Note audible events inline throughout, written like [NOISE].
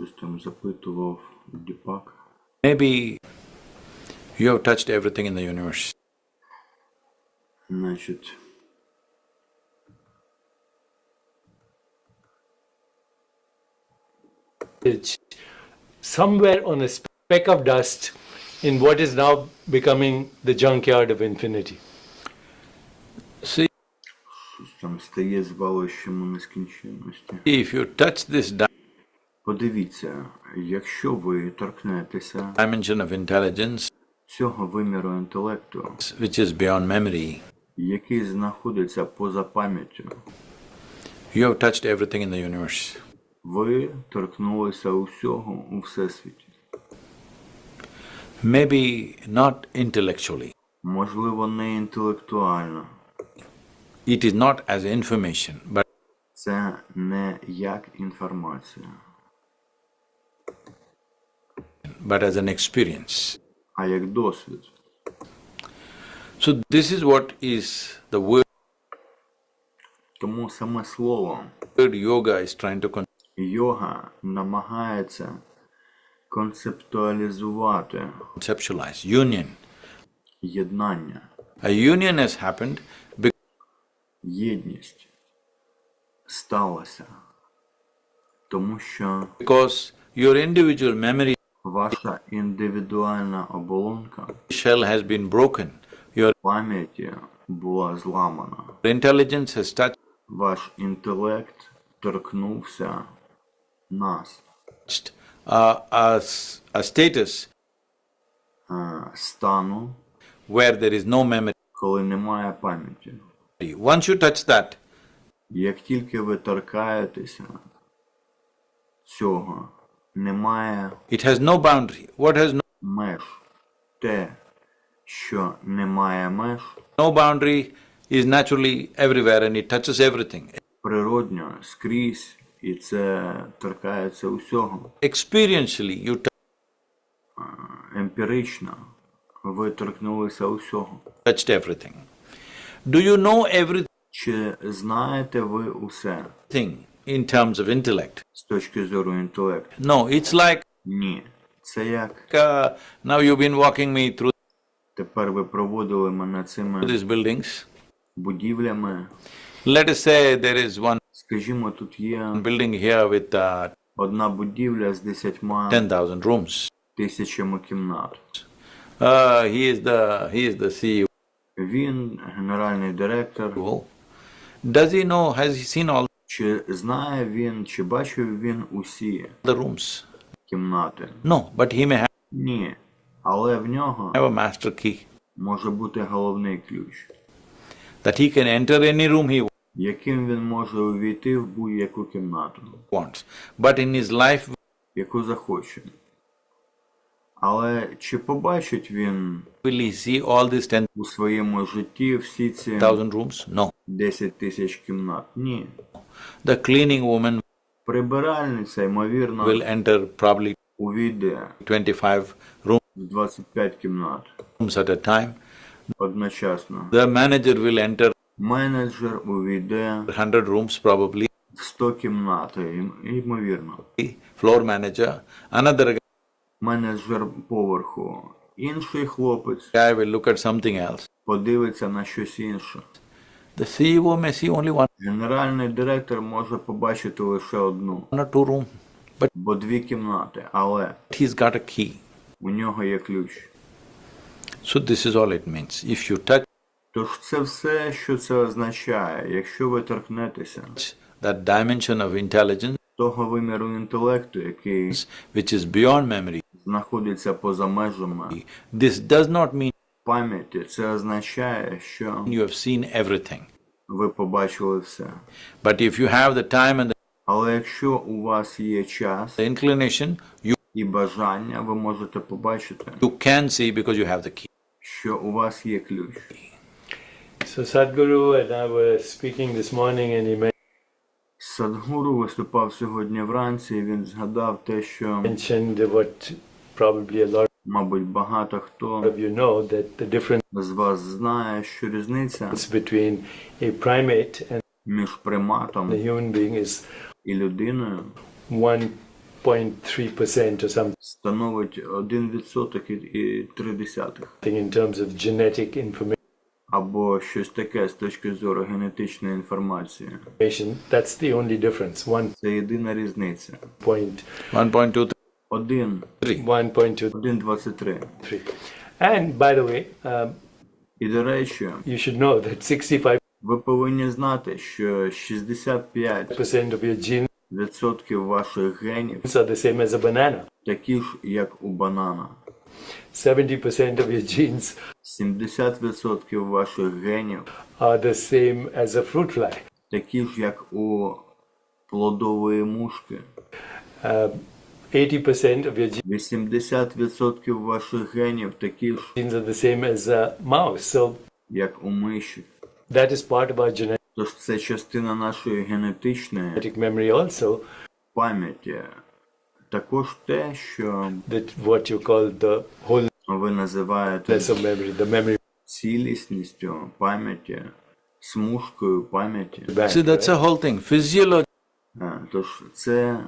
щось там запитував Діпак. Maybe you have touched everything in the universe. Значить, It's somewhere on a speck of dust in what is now becoming the junkyard of infinity. See, щось там стає звалищем у нескінченності. if you touch this di- Подивіться, якщо ви торкнетеся dimension of intelligence, цього виміру інтелекту, which is beyond memory, який знаходиться поза пам'яттю, you have touched everything in the universe. ви торкнулися усього у всесвіті. Maybe not intellectually. Можливо, не інтелектуально. It is not as information, but Це не як інформація, but as an experience. а як досвід. So this is what is the word Тому саме слово yoga is trying to con- йога намагається концептуалізувати conceptualize union. єднання, A union has happened be- єдність сталася, тому що because your individual memory ваша індивідуальна оболонка shell has been broken. Your пам'яті була зламана. intelligence has touched Ваш інтелект торкнувся нас, uh, a, a status е, стану, where there is no memory. коли немає пам'яті. Once you touch that, Як тільки ви торкаєтеся цього, немає it has no boundary. What has no, меж. Те, що немає меж, no boundary is naturally everywhere and it touches everything. природньо скрізь, і це торкається усього. Experientially, you Емпірично ви торкнулися усього. touched everything. Do you know everything Чи знаєте ви усе in terms of intellect? з точки зору інтелекту? No, it's like Ні. Це як uh, now you've been walking me through тепер ви проводили мене цими these buildings. будівлями. Let us say there is one Скажімо, тут є building here with uh, одна будівля з десятьма 10,000 rooms. тисячами кімнат. Uh, he is the he is the CEO. Він генеральний директор. Does he know? Has he seen all Чи знає він, чи бачив він усі the rooms? кімнати? No, but he may Ні. Але в нього have a master key може бути головний ключ, that he can enter any room he яким він може увійти в будь-яку кімнату, wants. But in his life, яку захоче. Але чи побачить він will he see all these у своєму житті всі ці 10,000 rooms? No. 10 тисяч кімнат? Ні. The cleaning woman Прибиральниця, ймовірно, will enter probably увійде 25 rooms в 25 кімнат at a time. одночасно. The manager will enter Менеджер увійде 100 rooms probably. в 100 кімнат, ім- ймовірно. Floor manager, another Менеджер поверху. Інший хлопець guy will look at something else. подивиться на щось інше. The CEO may see only one Генеральний директор може побачити лише одну, or two room, but бо дві кімнати, але he's got a key. у нього є ключ. So this is all it means. If you touch Тож це все, що це означає. Якщо ви торкнетеся that dimension of intelligence, того виміру інтелекту, який which is beyond memory, знаходиться поза межами this does not mean пам'яті, це означає, що you have seen everything. ви побачили все. But if you have the time and the Але якщо у вас є час inclination, you, і бажання, ви можете побачити, you can see because you have the key. що у вас є ключ. So Sadhguru and I were speaking this morning and he Садгуру виступав сьогодні вранці, і він згадав те, що, mentioned what probably a lot мабуть, багато хто you know that the difference з вас знає, що різниця between a primate and між приматом a human being is і людиною one 0.3% or something становить 1% і, і 3 десятих. in terms of genetic information. Або щось таке з точки зору генетичної інформації. That's the only difference. One Це єдина різниця. point, 1.23. 1, 1.23. 1,23. And by the way, um, І до речі, you should know that 65% ви повинні знати, що 65% of your genes ваших генів are the same as a banana. такі ж, як у банана. 70% of your genes 70% ваших генів are the same as a fruit fly. такі ж, як у плодової мушки. Uh, 80% of your 80% ваших генів такі ж, are the same as a mouse. So як у миші. that is part of our genetic Тож це частина нашої генетичної memory also. пам'яті. Також те, що That what you call the whole ви називаєте lesser memory, the memory цілісністю пам'яті, смужкою пам'яті. bank. See, that's a whole thing. Physiologically, Е, Тож це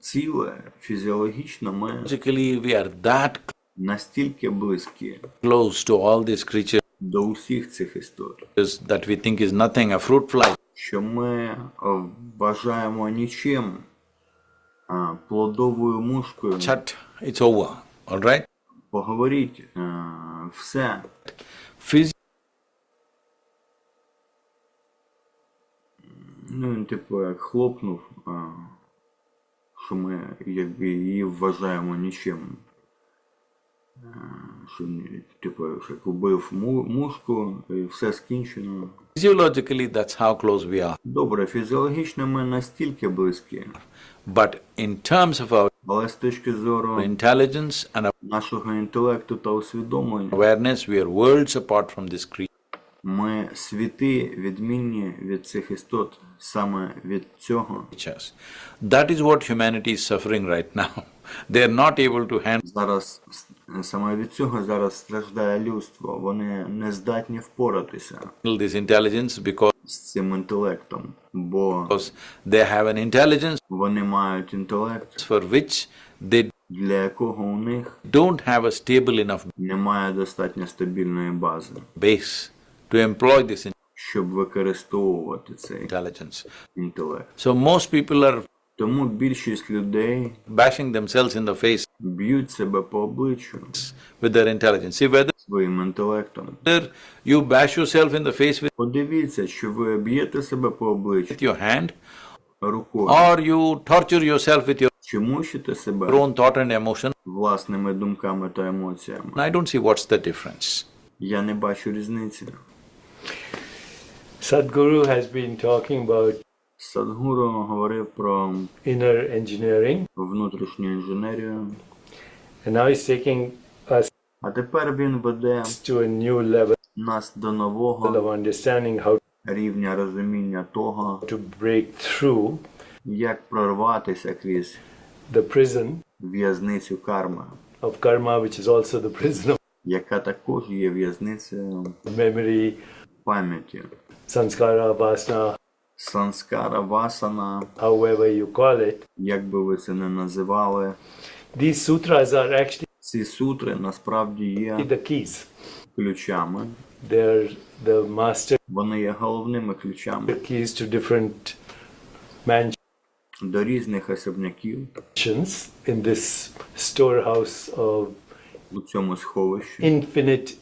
ціле фізіологічно ми we are that настільки близькі close to all these creatures до усіх цих істот, that we think is nothing. A fruit fly що ми е, вважаємо нічим а, плодовою мушкою. chat, it's over. All right? Поговоріть е, все. Phys- Ну він типу як хлопнув, а, що ми якби її вважаємо нічим. Е, Що, ні- типу, що як убив му- мушку і все скінчено. physiologically, that's how close we are. Добре, фізіологічно ми настільки близькі, But in terms of our але з точки зору intelligence and our нашого інтелекту та усвідомлення awareness, we are worlds apart from this creature. Ми світи відмінні від цих істот саме від цього. That is what humanity is suffering right now. [LAUGHS] They are not able to handle Зараз саме від цього зараз страждає людство. Вони не здатні впоратися this intelligence because з цим інтелектом, бо they have an intelligence вони мають інтелект, for which they для якого у них don't have a stable enough немає достатньо стабільної бази, base to employ this щоб використовувати цей intelligence. інтелект. So most people are Тому більшість людей bashing themselves in the face б'ють себе по обличчю with their intelligence. See, whether своїм інтелектом. you bash yourself in the face with Подивіться, що ви б'єте себе по обличчю your hand рукою, or you torture yourself with your чи мучите себе own thought and emotion. власними думками та емоціями. I don't see what's the difference. Я не бачу різниці. Sadhguru has been talking about Садгуру говорив про inner engineering, внутрішню інженерію, and now he's taking us а тепер він веде to a new level нас до of нового understanding how рівня розуміння того, to break through як прорватися крізь the prison в'язницю карми, of karma, which is also the prison of яка також є в'язницею memory, пам'яті. sanskara, vasana, Санскара, васана, however you call it. як би ви це не називали, These sutras are actually ці сутри насправді є the keys. ключами. They're the master Вони є головними ключами keys to different mansions до різних особняків in this storehouse of у цьому сховищі infinite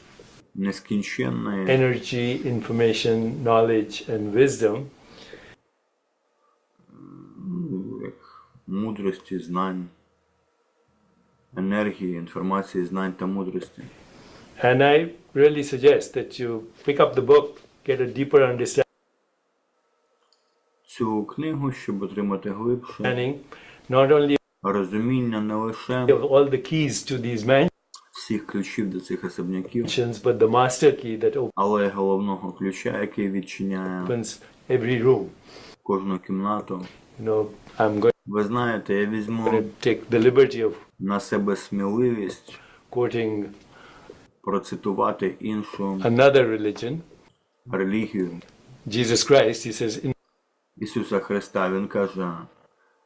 нескінченної energy, information, knowledge, and wisdom. як мудрості, знань, енергії, інформації, знань та мудрості. And I really suggest that you pick up the book, get a deeper understanding, Цю книгу, щоб отримати глибше not only розуміння не лише of all the keys to these всіх ключів до цих особняків, but the master key that але головного ключа, який відчиняє opens every room. кожну кімнату. You know, I'm going Ви знаєте, я візьму take the liberty of на себе сміливість quoting процитувати іншу another religion, релігію Jesus Christ. He says, in Ісуса Христа. Він каже: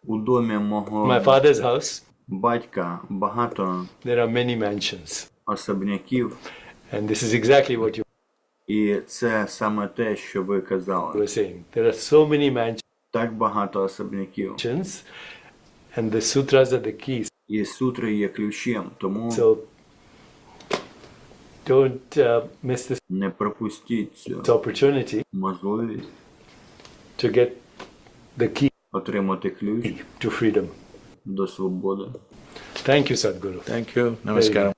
У домі мого my father's house, батька багато there are many mansions. особняків, And this is exactly what you і це саме те, що ви казали. were saying. There are so many Так багато особняків. mansions, and the sutras are the keys. І сутри є ключем, тому So don't uh, miss this не пропустіть цю opportunity можливість to get the key отримати ключ to freedom. до свободи. Thank you, Sadhguru. Thank you. Namaskaram.